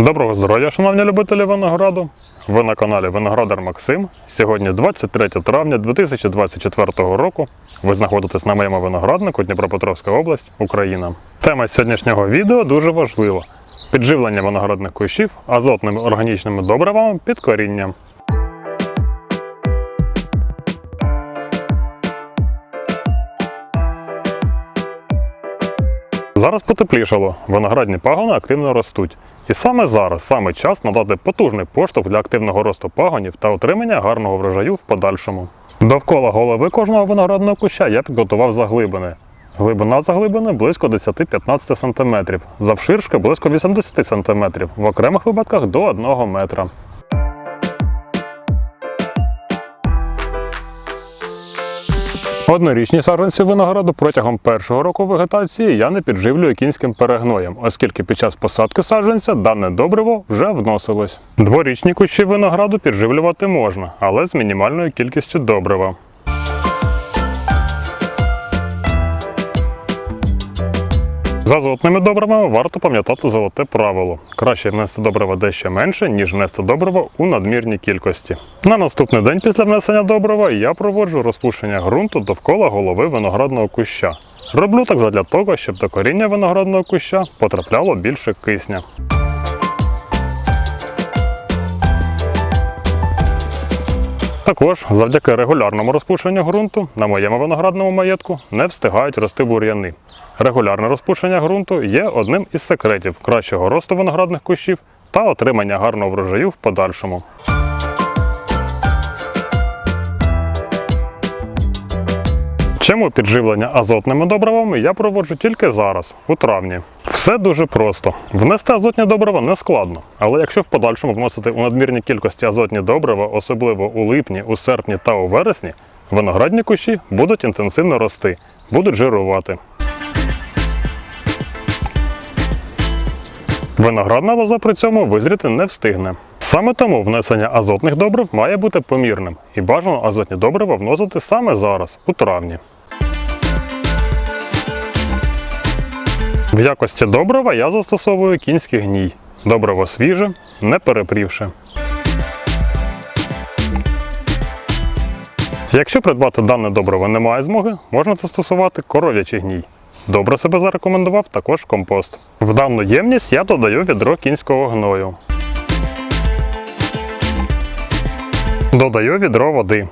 Доброго здоров'я, шановні любителі винограду. Ви на каналі Виноградар Максим. Сьогодні 23 травня 2024 року. Ви знаходитесь на моєму винограднику Дніпропетровська область, Україна. Тема сьогоднішнього відео дуже важлива: підживлення виноградних кущів азотними органічними добривами під корінням. Зараз потеплішало, виноградні пагони активно ростуть. І саме зараз саме час надати потужний поштовх для активного росту пагонів та отримання гарного врожаю в подальшому. Довкола голови кожного виноградного куща я підготував заглибини. Глибина заглибини близько 10-15 см, завширшки близько 80 см, в окремих випадках до 1 метра. Однорічні саджанці винограду протягом першого року вегетації я не підживлюю кінським перегноєм, оскільки під час посадки саджанця дане добриво вже вносилось. Дворічні кущі винограду підживлювати можна, але з мінімальною кількістю добрива. З азотними добривами варто пам'ятати золоте правило. Краще внести добрива дещо менше, ніж внести добрива у надмірній кількості. На наступний день після внесення добрива я проводжу розпушення ґрунту довкола голови виноградного куща. Роблю так задля того, щоб до коріння виноградного куща потрапляло більше кисня. Також завдяки регулярному розпушенню ґрунту на моєму виноградному маєтку не встигають рости бур'яни. Регулярне розпушення ґрунту є одним із секретів кращого росту виноградних кущів та отримання гарного врожаю в подальшому. Чому підживлення азотними добривами я проводжу тільки зараз, у травні. Все дуже просто. Внести азотні добрива не складно, але якщо в подальшому вносити у надмірні кількості азотні добрива, особливо у липні, у серпні та у вересні, виноградні кущі будуть інтенсивно рости, будуть жирувати. Виноградна лоза при цьому визріти не встигне. Саме тому внесення азотних добрив має бути помірним і бажано азотні добрива вносити саме зараз, у травні. В якості добрива я застосовую кінський гній. Добриво свіже, не перепрівши. Якщо придбати дане добриво немає змоги, можна застосувати коров'ячий гній. Добре себе зарекомендував також компост. В дану ємність я додаю відро кінського гною. Додаю відро води.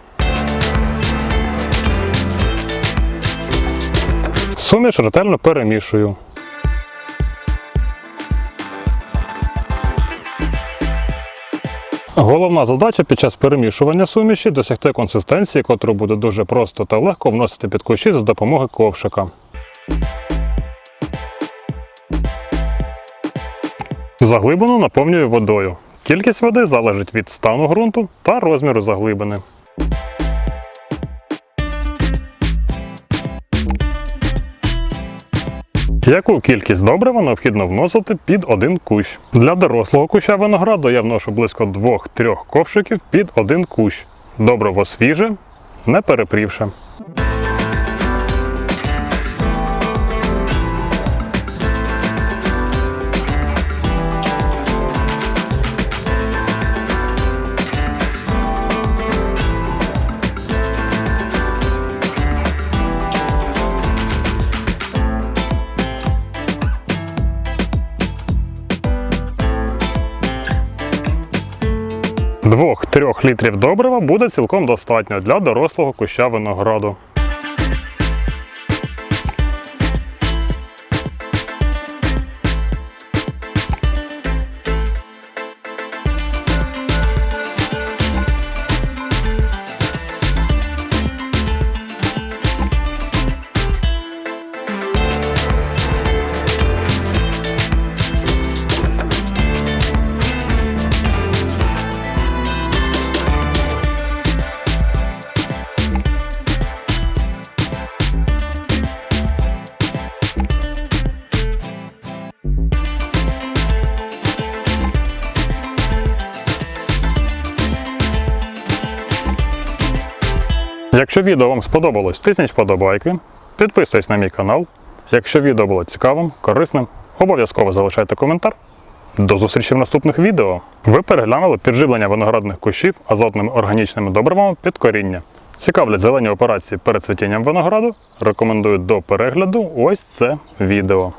Суміш ретельно перемішую. Головна задача під час перемішування суміші досягти консистенції, котру буде дуже просто та легко вносити під кущі за допомогою ковшика. Заглибину наповнюю водою. Кількість води залежить від стану ґрунту та розміру заглибини. Яку кількість добрива необхідно вносити під один кущ? Для дорослого куща винограду я вношу близько 2-3 ковшиків під один кущ. Добриво свіже, не перепрівше. Двох-трьох літрів добрива буде цілком достатньо для дорослого куща винограду. Якщо відео вам сподобалось, тисніть вподобайки, підписуйтесь на мій канал. Якщо відео було цікавим, корисним, обов'язково залишайте коментар. До зустрічі в наступних відео. Ви переглянули підживлення виноградних кущів азотними органічними добривами під коріння. Цікавлять зелені операції перед цвітінням винограду? Рекомендую до перегляду ось це відео.